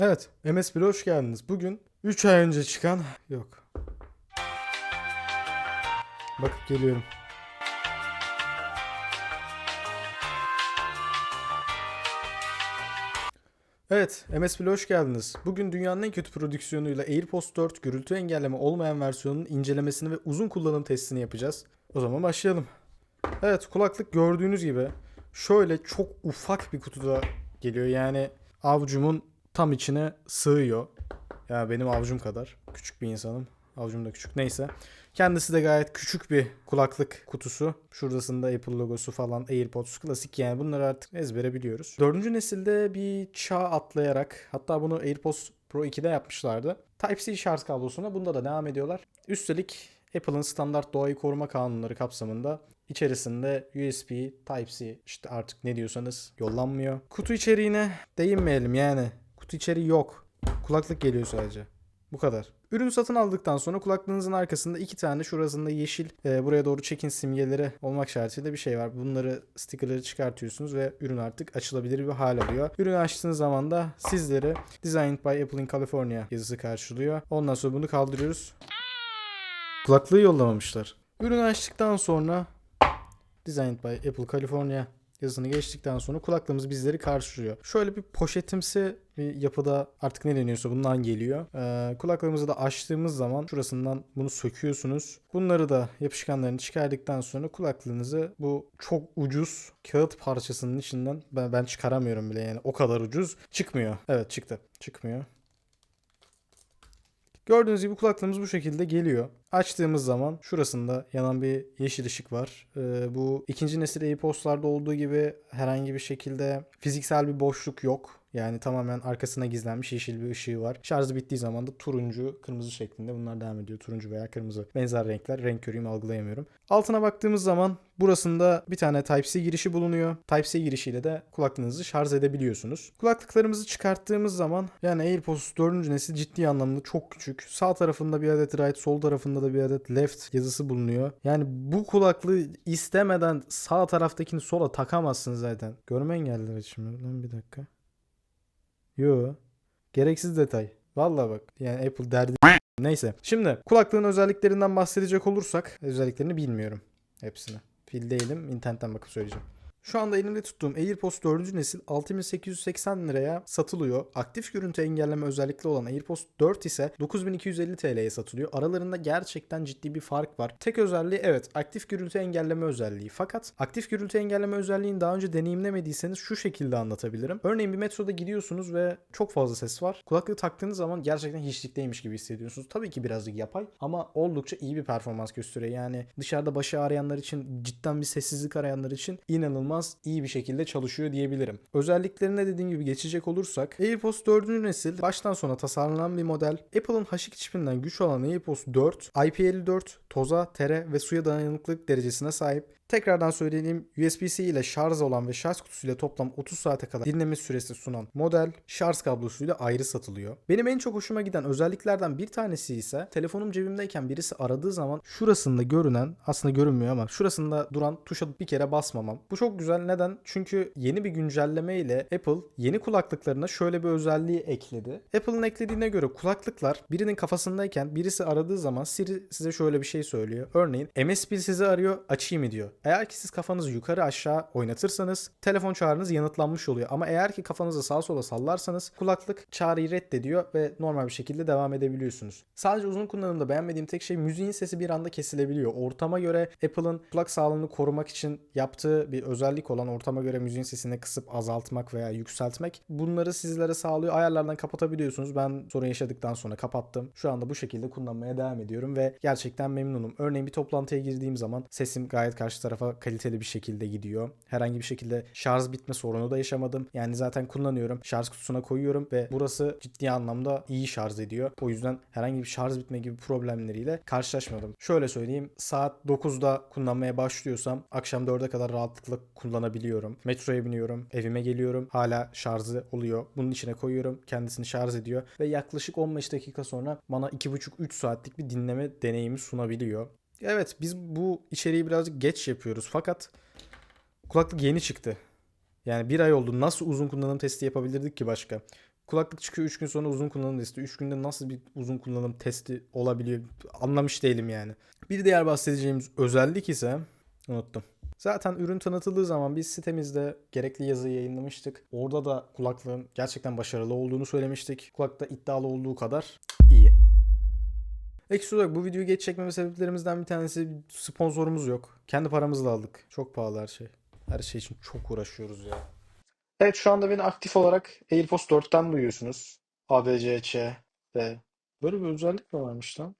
Evet, MS1'e hoş geldiniz. Bugün 3 ay önce çıkan... Yok. Bakıp geliyorum. Evet, MS1'e hoş geldiniz. Bugün dünyanın en kötü prodüksiyonuyla AirPods 4 gürültü engelleme olmayan versiyonunun incelemesini ve uzun kullanım testini yapacağız. O zaman başlayalım. Evet, kulaklık gördüğünüz gibi şöyle çok ufak bir kutuda geliyor. Yani avucumun tam içine sığıyor. Ya benim avucum kadar. Küçük bir insanım. Avucum da küçük. Neyse. Kendisi de gayet küçük bir kulaklık kutusu. Şurasında Apple logosu falan. AirPods klasik yani bunları artık ezbere biliyoruz. Dördüncü nesilde bir çağ atlayarak hatta bunu AirPods Pro 2'de yapmışlardı. Type-C şarj kablosuna bunda da devam ediyorlar. Üstelik Apple'ın standart doğayı koruma kanunları kapsamında içerisinde USB, Type-C işte artık ne diyorsanız yollanmıyor. Kutu içeriğine değinmeyelim yani. Kutu içeriği yok. Kulaklık geliyor sadece. Bu kadar. Ürünü satın aldıktan sonra kulaklığınızın arkasında iki tane şurasında yeşil e, buraya doğru çekin simgeleri olmak şartıyla bir şey var. Bunları stickerları çıkartıyorsunuz ve ürün artık açılabilir bir hal alıyor. Ürünü açtığınız zaman da sizleri Designed by Apple in California yazısı karşılıyor. Ondan sonra bunu kaldırıyoruz. Kulaklığı yollamamışlar. Ürünü açtıktan sonra Designed by Apple California yazısını geçtikten sonra kulaklığımız bizleri karşılıyor. Şöyle bir poşetimsi bir yapıda artık ne deniyorsa bundan geliyor. Ee, kulaklığımızı da açtığımız zaman şurasından bunu söküyorsunuz. Bunları da yapışkanlarını çıkardıktan sonra kulaklığınızı bu çok ucuz kağıt parçasının içinden ben, ben çıkaramıyorum bile yani o kadar ucuz çıkmıyor. Evet çıktı. Çıkmıyor. Gördüğünüz gibi kulaklığımız bu şekilde geliyor. Açtığımız zaman şurasında yanan bir yeşil ışık var. Ee, bu ikinci nesil AirPods'larda olduğu gibi herhangi bir şekilde fiziksel bir boşluk yok. Yani tamamen arkasına gizlenmiş yeşil bir ışığı var. Şarjı bittiği zaman da turuncu, kırmızı şeklinde bunlar devam ediyor. Turuncu veya kırmızı. Benzer renkler. Renk körüyüm algılayamıyorum. Altına baktığımız zaman burasında bir tane Type-C girişi bulunuyor. Type-C girişiyle de kulaklığınızı şarj edebiliyorsunuz. Kulaklıklarımızı çıkarttığımız zaman yani AirPods 4. nesil ciddi anlamda çok küçük. Sağ tarafında bir adet right, sol tarafında da bir adet left yazısı bulunuyor. Yani bu kulaklığı istemeden sağ taraftakini sola takamazsın zaten. Görme engelliler için mi? Lan bir dakika. Yo. Gereksiz detay. Vallahi bak. Yani Apple derdi. Neyse. Şimdi kulaklığın özelliklerinden bahsedecek olursak özelliklerini bilmiyorum. Hepsini. Fil değilim. İnternetten bakıp söyleyeceğim. Şu anda elimde tuttuğum AirPods 4. nesil 6880 liraya satılıyor. Aktif görüntü engelleme özellikli olan AirPods 4 ise 9250 TL'ye satılıyor. Aralarında gerçekten ciddi bir fark var. Tek özelliği evet aktif görüntü engelleme özelliği. Fakat aktif görüntü engelleme özelliğini daha önce deneyimlemediyseniz şu şekilde anlatabilirim. Örneğin bir metroda gidiyorsunuz ve çok fazla ses var. Kulaklığı taktığınız zaman gerçekten hiçlikteymiş gibi hissediyorsunuz. Tabii ki birazcık yapay ama oldukça iyi bir performans gösteriyor. Yani dışarıda başı ağrıyanlar için cidden bir sessizlik arayanlar için inanılmaz iyi bir şekilde çalışıyor diyebilirim. Özelliklerine dediğim gibi geçecek olursak AirPods 4. nesil baştan sona tasarlanan bir model. Apple'ın H2 çipinden güç olan AirPods 4 IP54 toza, tere ve suya dayanıklılık derecesine sahip. Tekrardan söyleyeyim USB-C ile şarj olan ve şarj kutusuyla toplam 30 saate kadar dinleme süresi sunan model şarj kablosuyla ayrı satılıyor. Benim en çok hoşuma giden özelliklerden bir tanesi ise telefonum cebimdeyken birisi aradığı zaman şurasında görünen aslında görünmüyor ama şurasında duran tuşa bir kere basmamam. Bu çok güzel. Neden? Çünkü yeni bir güncelleme ile Apple yeni kulaklıklarına şöyle bir özelliği ekledi. Apple'ın eklediğine göre kulaklıklar birinin kafasındayken birisi aradığı zaman Siri size şöyle bir şey söylüyor. Örneğin MS1 sizi arıyor açayım mı diyor. Eğer ki siz kafanızı yukarı aşağı oynatırsanız telefon çağrınız yanıtlanmış oluyor. Ama eğer ki kafanızı sağa sola sallarsanız kulaklık çağrıyı reddediyor ve normal bir şekilde devam edebiliyorsunuz. Sadece uzun kullanımda beğenmediğim tek şey müziğin sesi bir anda kesilebiliyor. Ortama göre Apple'ın kulak sağlığını korumak için yaptığı bir özellik olan ortama göre müziğin sesini kısıp azaltmak veya yükseltmek bunları sizlere sağlıyor. Ayarlardan kapatabiliyorsunuz. Ben sorun yaşadıktan sonra kapattım. Şu anda bu şekilde kullanmaya devam ediyorum ve gerçekten memnunum. Örneğin bir toplantıya girdiğim zaman sesim gayet karşı tarafa kaliteli bir şekilde gidiyor. Herhangi bir şekilde şarj bitme sorunu da yaşamadım. Yani zaten kullanıyorum. Şarj kutusuna koyuyorum ve burası ciddi anlamda iyi şarj ediyor. O yüzden herhangi bir şarj bitme gibi problemleriyle karşılaşmadım. Şöyle söyleyeyim. Saat 9'da kullanmaya başlıyorsam akşam 4'e kadar rahatlıkla kullanabiliyorum. Metroya biniyorum. Evime geliyorum. Hala şarjı oluyor. Bunun içine koyuyorum. Kendisini şarj ediyor. Ve yaklaşık 15 dakika sonra bana 2,5-3 saatlik bir dinleme deneyimi sunabiliyor. Evet biz bu içeriği birazcık geç yapıyoruz fakat kulaklık yeni çıktı. Yani bir ay oldu. Nasıl uzun kullanım testi yapabilirdik ki başka? Kulaklık çıkıyor 3 gün sonra uzun kullanım testi. 3 günde nasıl bir uzun kullanım testi olabiliyor anlamış değilim yani. Bir diğer bahsedeceğimiz özellik ise unuttum. Zaten ürün tanıtıldığı zaman biz sitemizde gerekli yazıyı yayınlamıştık. Orada da kulaklığın gerçekten başarılı olduğunu söylemiştik. Kulakta iddialı olduğu kadar iyi. Ekstra olarak bu videoyu geç çekmeme sebeplerimizden bir tanesi sponsorumuz yok. Kendi paramızla aldık. Çok pahalı her şey. Her şey için çok uğraşıyoruz ya. Evet şu anda beni aktif olarak AirPods 4'ten duyuyorsunuz. ABC, Ç, D. Böyle bir özellik mi varmış lan?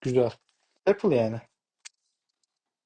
Güzel. Apple yani.